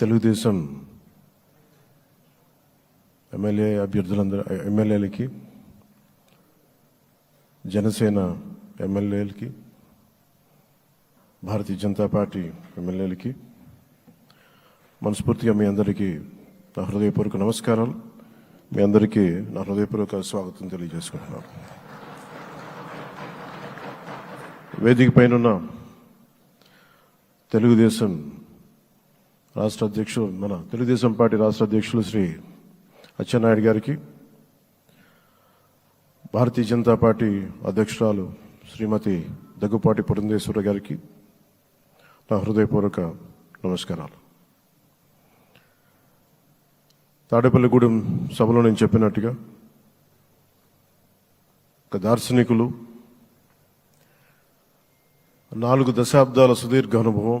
Telugu Desam MLA అభ్యర్థులందరూ ఎమ్మెల్యేలకి జనసేన ఎమ్మెల్యేలకి భారతీయ జనతా పార్టీ ఎమ్మెల్యేలకి మనస్ఫూర్తిగా మీ అందరికీ నా హృదయపూర్వక నమస్కారాలు. మీ అందరికీ నా హృదయపూర్వక స్వాగతం తెలియజేసుకుంటున్నాను. వేదిక పైన తెలుగుదేశం రాష్ట్ర అధ్యక్షులు మన తెలుగుదేశం పార్టీ రాష్ట్ర అధ్యక్షులు శ్రీ అచ్చెన్నాయుడు గారికి భారతీయ జనతా పార్టీ అధ్యక్షురాలు శ్రీమతి దగ్గుపాటి పురంధేశ్వర గారికి నా హృదయపూర్వక నమస్కారాలు. తాడేపల్లిగూడెం సభలో నేను చెప్పినట్టుగా ఒక దార్శనికులు నాలుగు దశాబ్దాల సుదీర్ఘ అనుభవం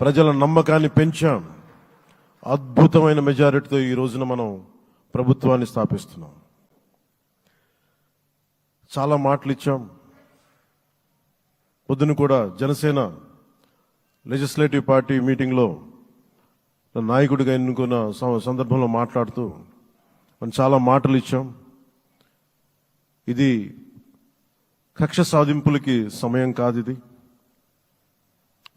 ప్రజల నమ్మకాన్ని పెంచాం. అద్భుతమైన మెజారిటీతో ఈ రోజున మనం ప్రభుత్వాన్ని స్థాపిస్తున్నాం. చాలా మాటలు ఇచ్చాం. పొద్దున కూడా జనసేన లెజిస్లేటివ్ పార్టీ మీటింగ్లో నాయకుడిగా ఎన్నుకున్న సందర్భంలో మాట్లాడుతూ మనం చాలా మాటలు ఇచ్చాం. ఇది కక్ష సాధింపులకి సమయం కాదు ఇది.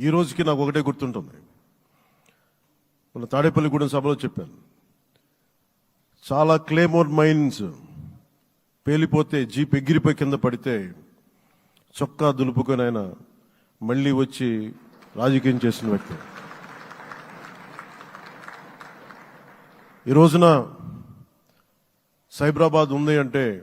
ఈ రోజుకి నాకు ఒకటే గుర్తుంటుంది. మన తాడేపల్లిగూడెం సభలో చెప్పాను. చాలా క్లేమోర్ మైన్స్ పేలిపోతే జీప్ ఎగిరిపోయి కింద పడితే చొక్కా దులుపుకొని ఆయన మళ్ళీ వచ్చి రాజకీయం చేసిన వ్యక్తి. ఈ రోజున సైబరాబాద్ ఉంది అంటే